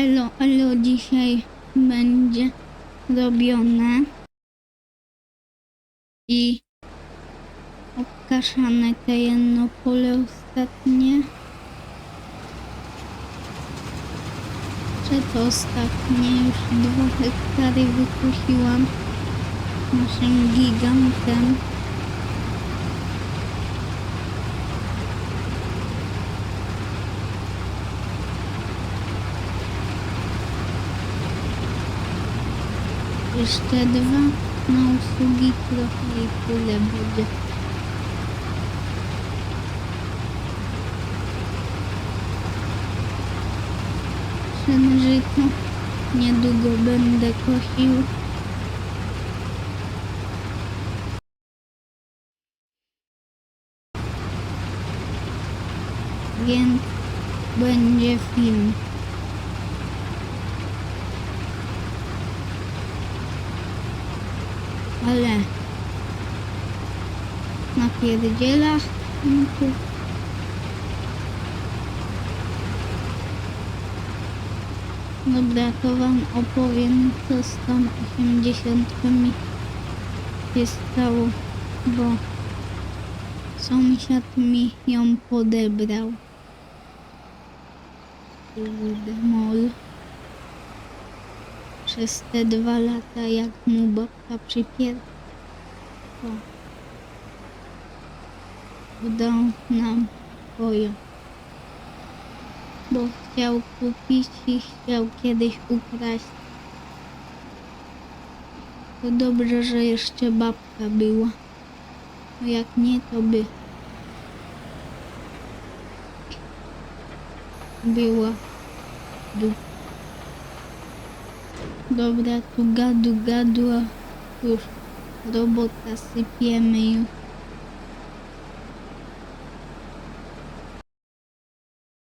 elo, elo dzisiaj będzie robione i obkaszane te jedno pole ostatnie. Przedostatnie już dwa hektary wykusiłam naszym gigantem. Jeszcze dwa na usługi trochę i tyle będzie. Żyto niedługo będę kosił. Więc będzie film. Ale na pierdzielach to Dobra, to wam opowiem co z tą 80 mi się stało, bo sąsiad mi ją podebrał. Mol. Przez te dwa lata jak mu babka przypier... to Dał nam swoją. Bo chciał kupić i chciał kiedyś ukraść. To dobrze, że jeszcze babka była. Bo jak nie, to by była dupa. Dobra, tu gadu gadu, a już robota sypiemy już.